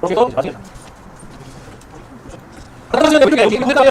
그래서. 나중에 나중에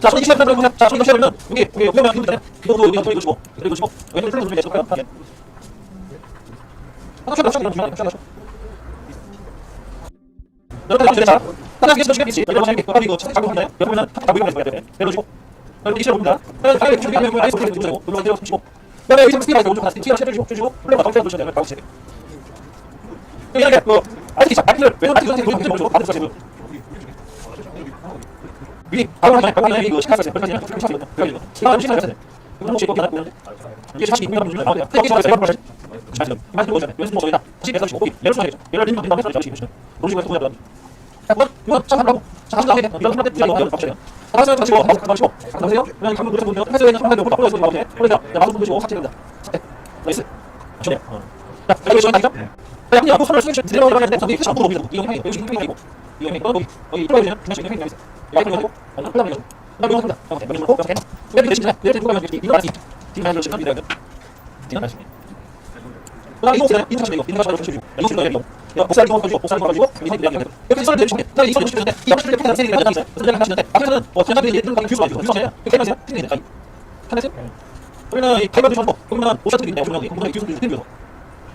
자, 손 20만 들어보세요. 자, 손 20만 여기 여기 옆에 보면 힘들잖아요. 이거도 여기 옆에 이거시고 그리고 이거시고 왼쪽 틀어서 좀 해볼까요? 예. 하나 쳐, 하나 쳐, 하나 쳐, 하나 쳐, 하나 쳐. 여러분 나중에 자 하나 계속 시겠지 여러분 이거 이거 작업 한다요 여러분은 다 모이면 돼요 내려주고 여러분 이시로 봅니다 그다음에 이렇게 준비해 놓고 아이스 크림 주세요 눌러 내려 주시고 그다음에 여기 좀 스티커 오른쪽 하나 스티커 쉐를 주시고 플레이어 더 주셔야 돼요 가운데 이렇게 그 아이스 자 바퀴를 왼쪽 바퀴 선생님 보이면 먼저 받을 주세요 위 바로 하나 바로 하나 이거 시카스 그렇게 하면 좀 차거든요 여기 이거 시카 시카 하세요 그럼 혹시 이거 하나 보면 이게 사실 이거 하면 좀 나와요 여기 저기 제가 봐야지 자 이만 들어오잖아요 왼쪽 모서리다 다시 내서 주고 내려 주셔야죠 얘를 린다 린다 해서 다시 보시면 로지가 통하면 한번 이거 자 한번 자 한번 해 이런 한번 때 이거 박쳐요 하나씩 다시고 한번 마시고 안녕하세요 그냥 한번 노래 보면 해서 그냥 한번 보고 보고 이렇게 그래서 마음 보시고 같이 된다 나이스 좋네요 자 여기 나죠 야 그냥 하루 수행 들어가는 거 하는데 저기 끝이 안 보고 이거 이거 해 여기 힘이 아니고 이거 해 이거 여기 여기 들어가면 그냥 지금 힘이 있어 여기 하고 안 풀라면 이거 나 이거 한다 오케이 맨날 먹고 자 여기 대신 내일 들고 가면 이거 알았지 뒤에 하는 거 이거 뒤에 하는 나 이거 있잖아요. 인사 이거 인사 잘 주시고 이거 이거 이거 야 복살 이거 가지고 이거 가지고 이거 이거 이렇게 손을 내주시면 나 이거 주시는데 이 앞을 이렇게 하는 세리가 나가 있어요. 그래서 내가 하시는데 앞에서는 뭐 얘들 가는 뷰가 있어요. 유성해요. 이렇게 해서 틀리네. 아니 하나씩 우리는 이 발바 주셔서 보면 오셔들이 있네요. 분명히 분명히 뷰 틀리면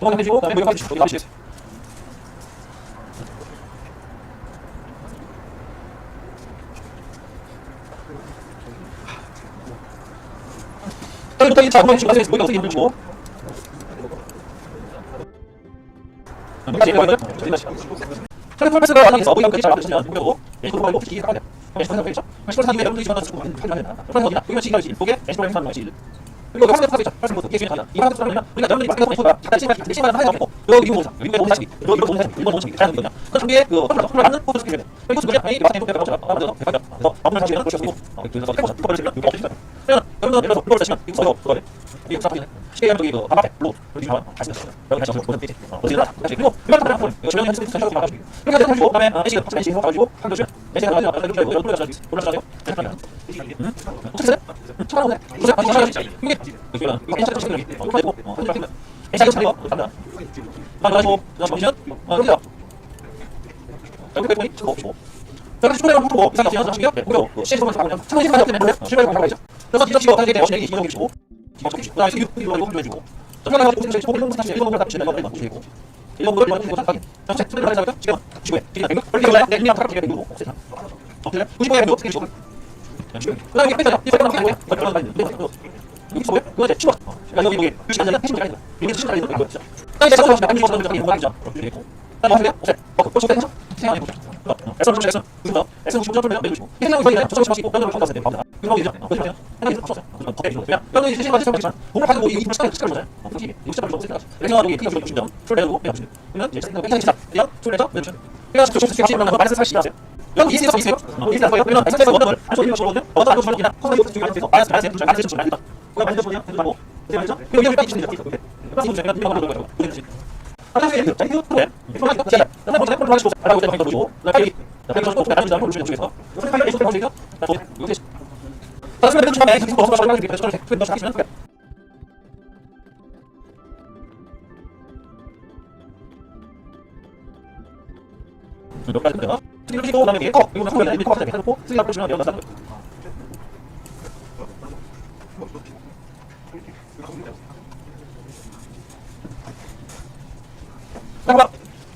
그다음에 여기 먼저 동다 그다음에 여기 그다음에 스킬 보시고 그다음에 샷 보시고 또 엔드 스토리 이렇게 해서 아무 그래서 여기가 말씀 좀 하시고 세상 분들이 한번 끝까지 됩니다. 그러면 방송이 모양이 되는 소리 해주시고 도망 해주시고 그다음에 모양 해주시고 여기 이 안에서 모양 그잘 만드시면 무료고 예, 그거 말고 기계 하면 예, 그래서 그렇죠. 그래서 사는 여러분들이 전화 쓰고 하는 것이 그리고 그 화면 있죠. 화면 이게 중요한 이 화면 쓰면 우리가 여러분들이 마스크 통해서 잠깐 시간 시간 하는 거 여기 미국 모사 미국 모사 여기 미국 모사 일본 모사 잘하는 거냐 그 중에 그 화면 화면 하는 포토 스크린 그 포토 스크린 아니 마스크 통해서 배우자 아무도 배우자 더 아무나 하시면 그렇게 하고 그래서 해보자 이거 버리시면 이거 없으시면 그러면 여러분들 예를 들어서 이걸 쓰시면 이거 써요 그거를 이 사람들이 시계형 저기 그 앞에 로 여기 나와. 다시 됐어요 여기 다시 보면 되지 어디 나 다시 그리고 이거 다 보면 이거 조용히 해서 다시 하고 가지고 그렇게 해서 가지고 그다음에 에이시 에이시 해서 가지고 한 도시 에이시가 가지고 앞에 이렇게 이거 돌려서 돌려서 그러면 응 어떻게 돼 처음 오네 무슨 아니 하지 이게 이거 이거 괜찮아 지금 이거 가지고 어 하지 말고 에이시 차려 간다 아 가지 고 그다음 보시면 어 그렇게 여기 빼고 뭐 뭐. 그래서 축구를 보고 이상하게 하는 사람이요. 그리고 시에서 보면 그냥 상당히 많이 때문에 실패를 많이 하죠. 그래서 뒤집어 치고 다시 대신 얘기 이거 주고 뒤집어 치고 그다음에 이거 이거 이거 좀 주고. 정말 하고 무슨 제일 좋은 사실 이거 갖다 치는 거 이거 주고. 이거 뭘 많이 주고 생각하게. 전체 수를 하는 사람이 지금 주고. 지금 이거 원래 이거 내 그냥 탁 이거 세상. 어때? 95에 이거 어떻게 주고. 그다음에 이게 빼자. 이거 하나 하고 얼마나 많이 있는데. 여기 뭐야? 그거 이제 치워. 그러니까 여기 여기 그 시간에 핵심 시간이 여기 시간이 있는 거 있죠. 그다음에 제가 처음에 안 주고 저는 이거 하죠. 그리고 그다음에 어 돼? 어때? 어, 그거 좀 해서 생각해 보자. 에서 좀 에서 그거 에서 좀 점을 매주시고 생각이 거의 저쪽 저쪽 변호를 판단해야 돼. 봐봐. 이거 이제 어, 그죠? 생각이 없었어. 더 해줘. 그냥 변호를 이제 시험을 시험을 공을 하고 이 시간을 시간을 보자. 어, 그게 이 시간을 좀 생각하자. 그래서 여기 그냥 좀 주면 술 내고 매주시. 그러면 이제 생각 굉장히 시작. 그냥 술 내서 매주시. 그래서 좀 시작 시험을 말해서 살 시작. 여기 이세서 이세요. 이세서 거예요. 그러면 에서에서 원을 안 좋은 거거든요. 어떤 안 좋은 거냐? 커서 이거 중요한 데서 마이너스 마이너스 좀 마이너스 좀 다. 그거 많이 좀 하고. 그래서 그리고 여기 빠지시는 거 있어. 그래서 제가 이거 하는 거예요. 이거. 이거 먼저 보고. 이거. 이거 돼. 몇 가지 있는데 이렇게 또 그다음에 이게 컵 이거는 컵에 이렇게 컵에 해놓고 쓰리가 보시면 여기다 는잠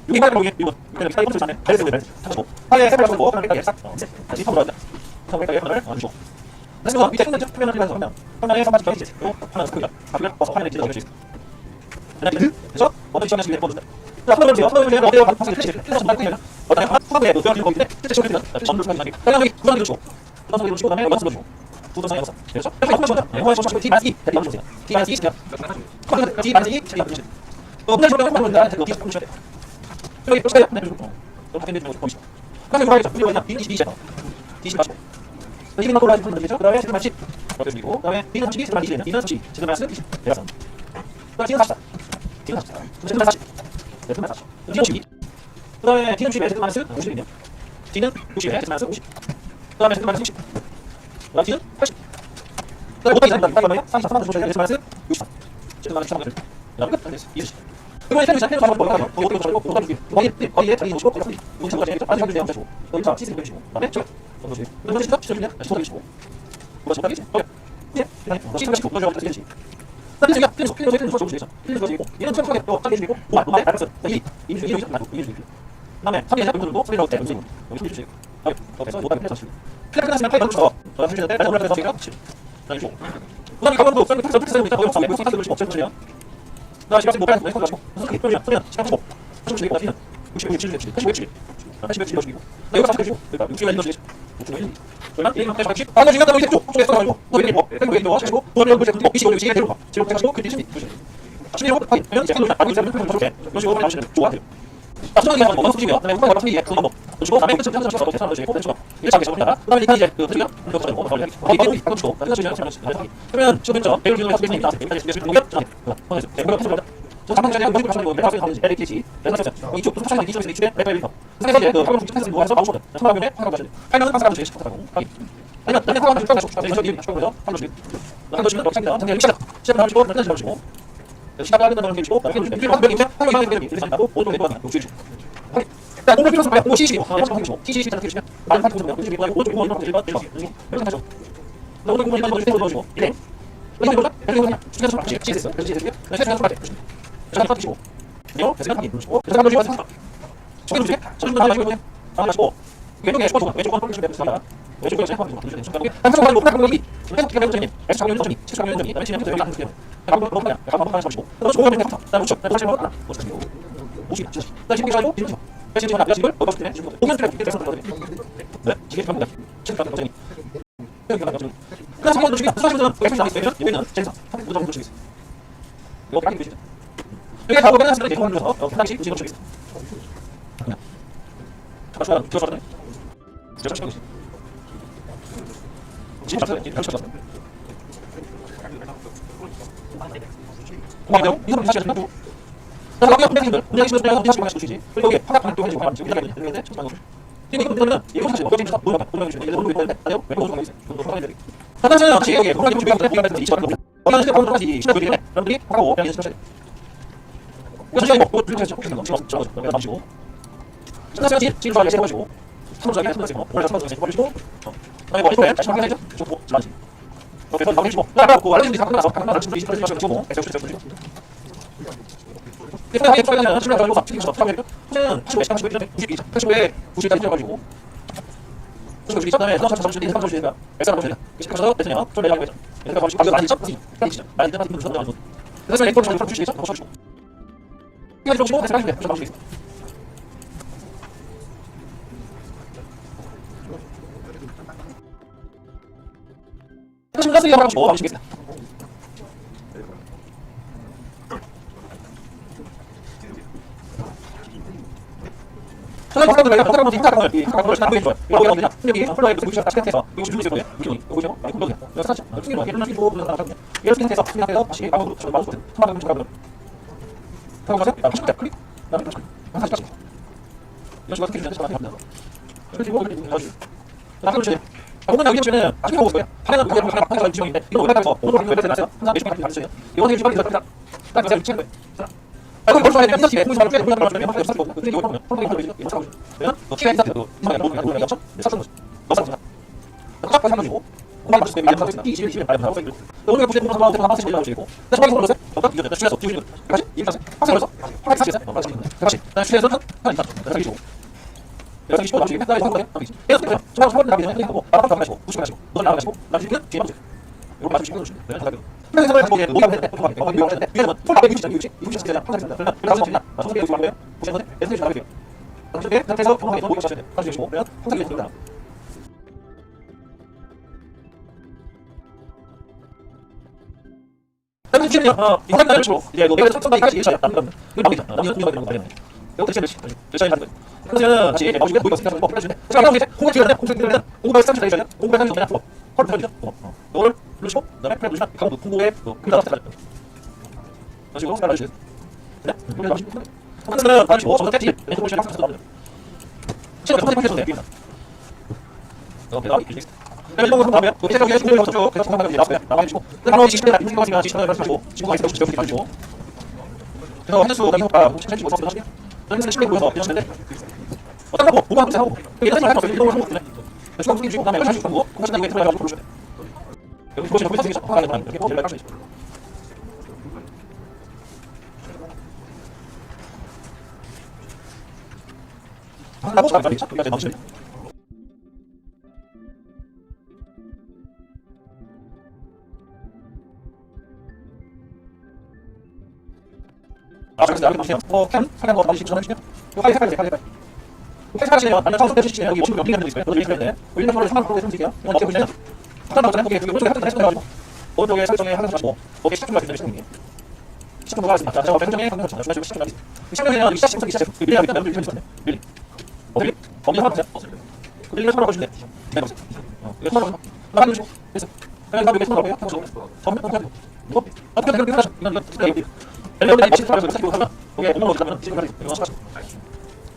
여기 하나 여기 이거 이거 사이 컴퓨터 안에 배를 쓰고 찾고 하에 세블 하고 그다음에 이렇게 싹 다시 컴으로 하자. 컴으로 이렇게 하나를 얹고. 그래서 밑에 있는 표면을 해서 하면 선반지 더해지지. 그리고 하나 크기가. 앞을 벗어 화면에 찍어 올려주지 그래서 어떤 시험에 쓰게 되거든요 자, 한번 보세요. 한번 보세요. 어때요? 방송 실제 실제 정말 크면 어떤 화면에 노출하는 거기 때문에 실제 시험에 되면 점을 주고 있는 그다음에 여기 구간을 주고. 구간을 주고 그다음에 연습을 주고. 구도상에 연습. 그래서 이렇게 한번 보자. 영어에서 좀 T 마이너스 2 대비 한번 보세요 T 마이너스 2 시면 T 마이너스 2 대비 한번 보세요 어, 근데 저는 한번 보는데 그거 T 한번 보셔야 돼요 여기 보세요. 네, 그리고 또 밖에 있는 거 보시죠. 그다음에 뭐하겠죠? 그리고 그냥 B 22죠. D 10 맞고. 이게 막 올라가는 건 되죠. 그다음에 지금 10. 그리고 그다음에 B는 32, 지금 20. B는 37, 지금 20. 대략. 그다음에 D는 44. D는 44. 지금 40. 네, 지금 40. D는 12. 그다음에 D는 10에 지금 50이네요. D는 60에 지금 50. 그다음에 지금 60. 그다음에 D는 80. 그다음에 5단 이상 딱 맞아요. 33만 주셔야 지금 63. 지금 33만 주셔야 그다음에 끝. 20. 그리고 이 제펜 잡아 볼까요? 뭐 어떻게 잡고 보다 줄게. 거기 거기에 자기 놓으시고 거기 여기 잡아 가지고 아주 잡으세요. 하시고. 여기서 시스템 해주시고. 그다음에 저 넣어주세요. 넣어주시고 시스템 그냥 다시 넣어주시고. 뭐가 좋다 이제. 오케이. 예. 그다음에 시스템 하시고 넣어줘 다시 해주시고. 그다음에 저기가 펜 펜, 펜 넣어주세요. 펜 넣어주시고. 얘는 처음에 또 짜게 해주시고. 오, 오, 알았어. 이, 이, 이, 이, 놔두고, 이, 이, 이. 그다음에 3개 잡고 누르고 소리 나올 때 음식. 여기 주세요. 오케이. 오케이. 노다 펜 넣으시고. 클릭 끝났으면 파일 넣어주세요. 저 해주실 때 저기가 10. 그다음에 6. 그다음에 가만도 펜 펜, 펜, 펜, 펜, 거기 펜 넣으시고. 펜 넣으세요. 나 지금 못 가는 거 가지고 그렇게 소리야 소리야 시간 보고 좀 주고 가시면 60 60 60 60 60 80 60 60 나 이거 다 해주고 그러니까 60만 넣어주지 60만 얼마? 1만 80 아, 나 지금 나 이제 쭉 쪽에서 가지고 뭐 이렇게 뭐 이렇게 뭐 하시고 뭐 이렇게 뭐25 60 데리고 가 지금 가지고 그 뒤에 10 10로 하면 이제 하는 알고 있으면 그냥 저렇게 요식으로 나오시는 좋아 아, 저는 그냥 뭐 솔직히요. 그다음에 후반 같은 게 그거 뭐 주고 다음에 끝을 하자 싶어서 계산을 주고 그래서 이게 자기 잡는다. 그다음에 이제 이제 그 드리면 이거 가지고 뭐. 거기 배우기 바꿔 주고 그래서 저희가 잠깐 그러면 지금 저 배울 기능을 하고 있습니다. 여기까지 이제 공격 자. 그래서 배우가 하는 거죠. 저 잠깐 전에 한번 하시는 거 매달 하는 LKC 매달 저 이쪽 또 사실 이쪽에서 이쪽에 매달 리터 상에서 이제 그 화면 좀 해서 모아서 나오거든 천만 원에 화면 가시는 파이널은 항상 가지고 하고 아니면 다른 화면 좀 가지고 저기 저기 하시고 거죠 한번 주세요 한번 주시면 상대가 상대가 시작 시작 하시고 끝까지 잡으시고 거는 계시고 이렇게 주시면 이렇게 하면 이제 화면 화면 이렇게 이렇게 한다고 오른쪽에 또 하나 요 주시고 자, 농구 필요성 봐요. 오, CC. 어, 한번 해주시고. CC 시작 해주시면 많은 파트 보시면 CC 이거 오른쪽 이거 이렇게 이렇게 이렇게 이렇게 하죠. 나 오늘 공부 이거 이거 넣어주고. 이래. 이거 이거 이거 그냥 시간 좀 맞지. CC. 그래서 CC. 그래서 시간 좀 맞지. 시간 파트시고. 이거 그래서 파트 누르시고. 그래서 한번 주시고. 시간 주세요. 시간 좀 하시고 그냥. 하나 하시고. 왼쪽에 슈퍼 왼쪽 건 돌리시면 됩니다. 왼쪽에 슈퍼 좀 돌리시면 됩니다. 한쪽 가지고 그냥 여기. 계속 기가 매우점님. S 장면 점이. 7 장면 점이. 그다음에 진행 여기 안 드세요. 한번 더 그냥. 한번 하나 하시고. 또 좋은 거 같아. 나 우측. 나 다시 한번. 오십. 오십. 나 지금 가지고 지금 지금 지금 지금 어 봤을 때 지금 보면 그래 이렇게 돼서 그러거든요. 네, 이게 전부다. 지금 가는 거잖니. 여기 가는 거죠. 그래서 한번 주기 수사시면 엑스 나와 있어요. 여기는 제사. 무조건 주기 있어. 이거 빨리 주시죠. 여기 다 보면 하시는 게 공을 줘서 어, 편하게 주기 있어. 그냥. 잠깐. 들어서 네 제가 지금 분양이 되는데 천만 원. 근데 이거 되면 이거 사실 어떻게 해서 돈을 돈을 주시면 이거 돈을 주는데 아니요. 왜 돈을 주면 돈을花费사실은 같이 여기 돈을 주면 분양이 되는데 20만 원. 어떤 식으로 돈을 가지 신뢰 되기 때문에 여러분들이 하고 분양이 되셔야 돼요. 이거 사실 뭐 그거 주셔야죠. 지금 지금 지금 지금 남으시고. 사실 지금 지금 좋아하게 해가지고 삼성자기 해서 지금 오늘 삼성자기 해가지고 뭐 이거에 다시 나머지 뭐 나가 그 알려준 다 끝나서 각 나라 친구들이 시켜서 주시고 에서 주셔서 주시고. 이렇게 하게 처리하면 신뢰가 가지고 막 책임져 하면 선생은 85에 85에 이전에 92, 85에 90까지 틀려가지고 그래서 되니까 엑스라 보시면 그래서 대전이요 좀. 그러니까 주고 그래서 가시면 좀 주시고 지 가서 이거 하고 싶고 하시겠습니다. 저는 바꿔도 돼요. 바꿔도 돼요. 바꿔도 돼요. 바꿔도 돼요. 바꿔도 돼요. 이거 어디냐? 여기 폴더에 무시 딱 해서 이거 준비 있어요. 이거 보시죠. 이거 폴더야. 이거 사죠. 이거 이렇게 이런 식으로 보는 사람 이렇게 해서 그냥 해서 다시 마음으로 저 마음으로 한번 좀 가면 하고 가서 아, 진짜 클릭. 나는 클릭. 다시. 이런 식으로 어떻게 되는지 잘 합니다. 그리고 이렇게 가지고 나도 주세 요. 아, 오늘 여기 보시면은 아직 하고 있어요. 하나는 그게 하나 하나 지정인데 이거 올라가서 오늘 이거 되나요? 하나 매주 같이 받으세요. 이거 되게 지금 딱딱 제가 체크해. 아, 그럼 벌써 해야 돼. 깜짝이야. 무슨 말을 해? 무슨 말을 해? 무슨 말을 해? 근데 이거 보면 폴더에 이거 이거 사고. 그냥 너 키가 있다. 너 모르는 거 모르는 거 사는 거지. 너 사는 거야. 딱 봐서 한번 주고. 공간 때 이제 하고 있어. 이 집에 집에 알아서 하고 있고. 오늘 보시는 분은 한번 한번 하시고 올라오시고. 그래서 빨리 걸어서 어떤 이거 내가 쉬어서 뛰는 거. 같이 이거 사세요. 하세요. 그래서 하나 사세요. 어, 같이. 같이. 나 하나 있다. 내가 사기 주고. 내가 사기 주고 나중에 한 달에 한 번에 하기. 계속. 저 한번 나가면 그냥 하고 바로 바로 가시고 무슨 가시고. 너 나가시고 나중에 뒤에 맞으세요. 이거 맞으시고 주시면 내가 다 가요. 그래서 저는 한국에 노동을 했는데 또 가게. 어, 이거 했는데 이거는 폴 앞에 유지 유지 유지 시키잖아. 항상 시키잖아. 그러면 그래서 저는 나 소속에 요즘 하고요. 보시는 건데 에스테이션 나가게요. 나중에 상태에서 경험에 더 모이고 하셔야 돼요. 하시고 싶고 그러면 항상 이게 됩니다. 다른 팀은요, 어, 이거 한 달을 주고, 이제 뭐, 내가 첨성까지 예시야. 남는 건. 이거 나오겠죠. 어, 이거 이거 이거 이거 대체 몇시? 열심히 하는. 그래서 다시 이제 나오시면 모이고 생각하는 거 골라주는데, 제가 나오면 이제 공부 기간에 공부 기간에 공부가 30초 되시면 공부가 30초 되면 헐 편이죠. 어, 어. 이거를 누르시고, 그다음에 플레이 누르시면 강도 공부에 그. 네? 뭐. 어, 배가 이렇게 있습니다. 네, 이런 거 하면 그 회사가 계속 공부를 쭉 계속 공부하면 이제 나와요. 나와주시고 그다음에 20대나 인생 과정이나 20대나 하시고 친구가 있으면 직접 가지고 그래서 현수 그다음에 효과 혹시 현수 뭐 하시냐? 현수 10대 보여서 이러시는데 어떤 거 보고 하고 하고 이게 다시 할 없어요. 이동을 하고 있네. 중앙 승리 주고 그다음에 현수 주고 공부하시는 다음에 들어가 가지고 보셔야 돼. 여기 보시면 컴퓨터 생기죠? 하나 하나 이렇게 보면 할수 있죠. 하고 잘 가리죠. 여기까지 나오시면 아, 그 보시면 뭐 캠, 사람 거 받으시고 전화주시면 이거 색깔이 색깔 색깔 하이 색깔이시면 아니면 처음 선택해주시면 여기 50명 링크 있어요. 그것도 링크 있는데 일반 프로를 3만 프로에 선택해요. 이건 어떻게 보시면 하나 나오잖아요. 거기에 오른쪽에 하트 해가지고 오른쪽에 설정에 하나 하시고 거기에 시작 준비가 있습니다. 시작 준비가 있습니다. 자, 제가 변경에 한번 준비하시고 시작 준비가 있습니다. 시작하면 여기 시작 시작 시작 그 밀리가 있다면 밀리면 있거든요. 밀리. 어, 밀리. 거기 하나 보세요. 그 밀리를 손으로 보시면 돼요. 네, 보세요. 어, 이거 손으로 하나 누르시고 됐어. 그냥 여기 손으로 보세요. 하고 처음에 어떻게 이거 어떻게 어떻게 하셔? 이건 이거 여기 여기 여기 여기 하면 여기 온몸으로 가면 지금 가지 이거 하시고